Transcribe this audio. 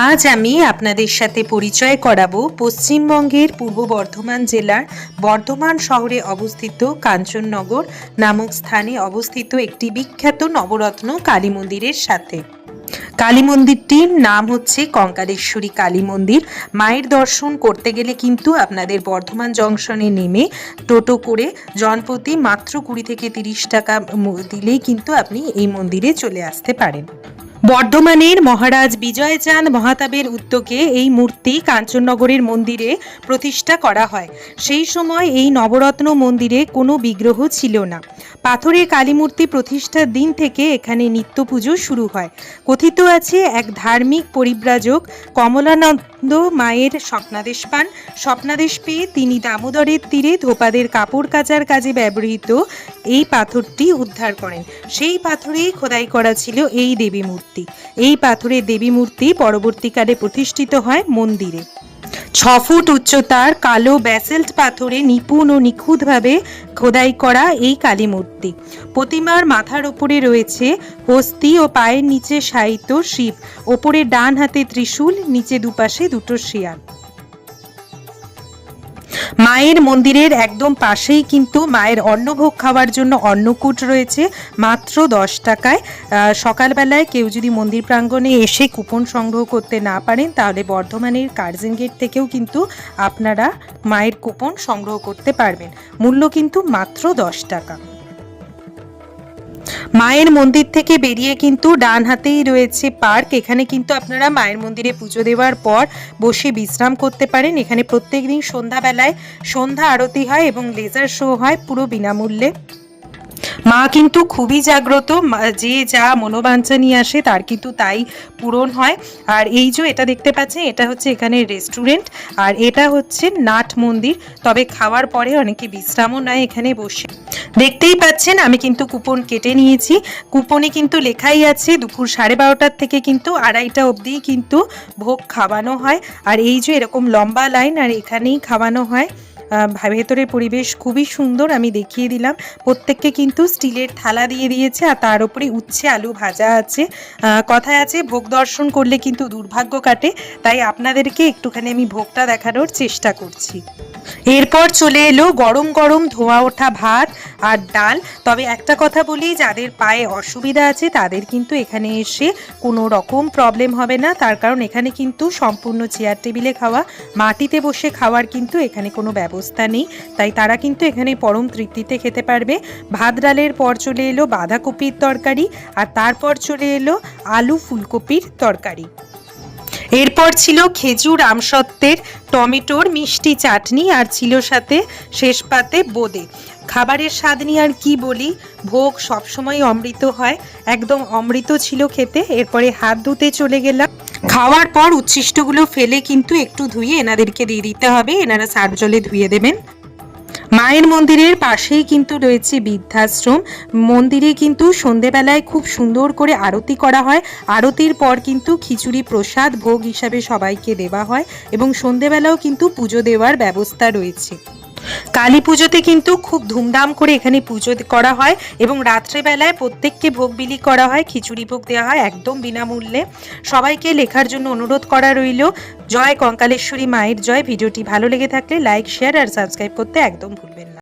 আজ আমি আপনাদের সাথে পরিচয় করাবো পশ্চিমবঙ্গের পূর্ব বর্ধমান জেলার বর্ধমান শহরে অবস্থিত কাঞ্চননগর নামক স্থানে অবস্থিত একটি বিখ্যাত নবরত্ন কালী মন্দিরের সাথে। কালী মন্দিরটির নাম হচ্ছে কঙ্কালেশ্বরী কালী মন্দির। মায়ের দর্শন করতে গেলে কিন্তু আপনাদের বর্ধমান জংশনে নেমে টোটো করে জনপ্রতি মাত্র কুড়ি থেকে তিরিশ টাকা দিলেই কিন্তু আপনি এই মন্দিরে চলে আসতে পারেন। বর্ধমানের মহারাজ বিজয়চাঁদ মহাতাবের উদ্যোগে এই মূর্তি কাঞ্চননগরের মন্দিরে প্রতিষ্ঠা করা হয়। সেই সময় এই নবরত্ন মন্দিরে কোনো বিগ্রহ ছিল না। পাথরের কালী মূর্তি প্রতিষ্ঠার দিন থেকে এখানে নিত্য পুজো শুরু হয়। কথিত আছে, এক ধার্মিক পরিব্রাজক কমলানন্দ মায়ের স্বপ্নাদেশ পান। স্বপ্নাদেশ পেয়ে তিনি দামোদরের তীরে ধোপাদের কাপড় কাচার কাজে ব্যবহৃত এই পাথরটি উদ্ধার করেন। সেই পাথরেই খোদাই করা ছিল এই দেবী মূর্তি এই পাথরের দেবী মূর্তি পরবর্তীকালে প্রতিষ্ঠিত হয় মন্দিরে। ছ ফুট উচ্চতার কালো ব্যাসেল্ট পাথরে নিপুণ ও নিখুঁতভাবে খোদাই করা এই কালী মূর্তি। প্রতিমার মাথার ওপরে রয়েছে হস্তি ও পায়ের নিচে সাহিত্য শিব। ওপরে ডান হাতে ত্রিশূল, নিচে দুপাশে দুটো শিয়াল। মায়ের মন্দিরের একদম পাশেই কিন্তু মায়ের অন্নভোগ খাওয়ার জন্য অন্নকূট রয়েছে, মাত্র দশ টাকায়। সকালবেলায় কেউ যদি মন্দির প্রাঙ্গণে এসে কুপন সংগ্রহ করতে না পারেন, তাহলে বর্ধমানের কার্জন গেট থেকেও কিন্তু আপনারা মায়ের কুপন সংগ্রহ করতে পারবেন। মূল্য কিন্তু মাত্র দশ টাকা। মায়ের মন্দির থেকে বেরিয়ে কিন্তু ডান হাতেই রয়েছে পার্ক। এখানে কিন্তু আপনারা মায়ের মন্দিরে পুজো দেওয়ার পর বসে বিশ্রাম করতে পারেন। এখানে প্রত্যেকদিন সন্ধ্যাবেলায় সন্ধ্যা আরতি হয় এবং লেজার শো হয় পুরো বিনামূল্যে। মা কিন্তু খুবই জাগ্রত। যে যা মনোবাঞ্ছা নিয়ে আসে তার কিন্তু তাই পূরণ হয়। আর এই যে এটা দেখতে পাচ্ছেন, এটা হচ্ছে এখানে রেস্টুরেন্ট আর এটা হচ্ছে নাট মন্দির। তবে খাওয়ার পরে অনেকে বিশ্রামও নেয় এখানে বসে। দেখতেই পাচ্ছেন, আমি কিন্তু কুপন কেটে নিয়েছি। কুপনে কিন্তু লেখাই আছে, দুপুর সাড়ে বারোটার থেকে কিন্তু আড়াইটা অবধি কিন্তু ভোগ খাওয়ানো হয়। আর এই যে এরকম লম্বা লাইন আর এখানেই খাওয়ানো হয়। ভেতরের পরিবেশ খুবই সুন্দর, আমি দেখিয়ে দিলাম। প্রত্যেককে কিন্তু স্টিলের থালা দিয়ে দিয়েছে আর তার উপরে উচ্ছে আলু ভাজা আছে। কথায় আছে, ভোগ দর্শন করলে কিন্তু দুর্ভাগ্য কাটে, তাই আপনাদেরকে একটুখানি আমি ভোগটা দেখানোর চেষ্টা করছি। এরপর চলে এলো গরম গরম ধোয়া ওঠা ভাত আর ডাল। তবে একটা কথা বলি, যাদের পায়ে অসুবিধা আছে তাদের কিন্তু এখানে এসে কোনো রকম প্রবলেম হবে না। তার কারণ এখানে কিন্তু সম্পূর্ণ চেয়ার টেবিলে খাওয়া, মাটিতে বসে খাওয়ার কিন্তু এখানে কোনো ব্যবস্থা নেই, তাই তারা কিন্তু এখানে পরম তৃপ্তিতে খেতে পারবে। ভাত ডালের পর চলে এলো বাঁধাকপির তরকারি, আর তারপর চলে এলো আলু ফুলকপির তরকারি। এরপর ছিল খেজুর আমসত্ত্বের, টমেটোর মিষ্টি চাটনি, আর ছিল সাথে শেষ পাতে বোদে। খাবারের স্বাদ নিয়ে আর কি বলি? ভোগ সবসময় অমৃত হয়। একদম অমৃত ছিল খেতে, এরপরে হাত ধুতে চলে গেলাম। খাওয়ার পর উচ্ছিষ্টগুলো ফেলে কিন্তু একটু ধুয়ে এনাদেরকে দিয়ে দিতে হবে। এনারা সার্ফ জলে ধুয়ে দেবেন। মায়ের মন্দিরের পাশেই কিন্তু রয়েছে বৃদ্ধাশ্রম। মন্দিরে কিন্তু সন্ধেবেলায় খুব সুন্দর করে আরতি করা হয়। আরতির পর কিন্তু খিচুড়ি প্রসাদ ভোগ হিসাবে সবাইকে দেওয়া হয় এবং সন্ধেবেলাও কিন্তু পুজো দেওয়ার ব্যবস্থা রয়েছে। কালী পুজোতে কিন্তু খুব ধুমধাম করে এখানে পুজো করা হয় এবং রাত্রেবেলায় প্রত্যেককে ভোগ বিলি করা হয়, খিচুড়ি ভোগ দেওয়া হয় একদম বিনামূল্যে। সবাইকে লেখার জন্য অনুরোধ করা রইল। জয় কঙ্কালেশ্বরী মায়ের জয়। ভিডিওটি ভালো লেগে থাকলে লাইক, শেয়ার আর সাবস্ক্রাইব করতে একদম ভুলবেন না।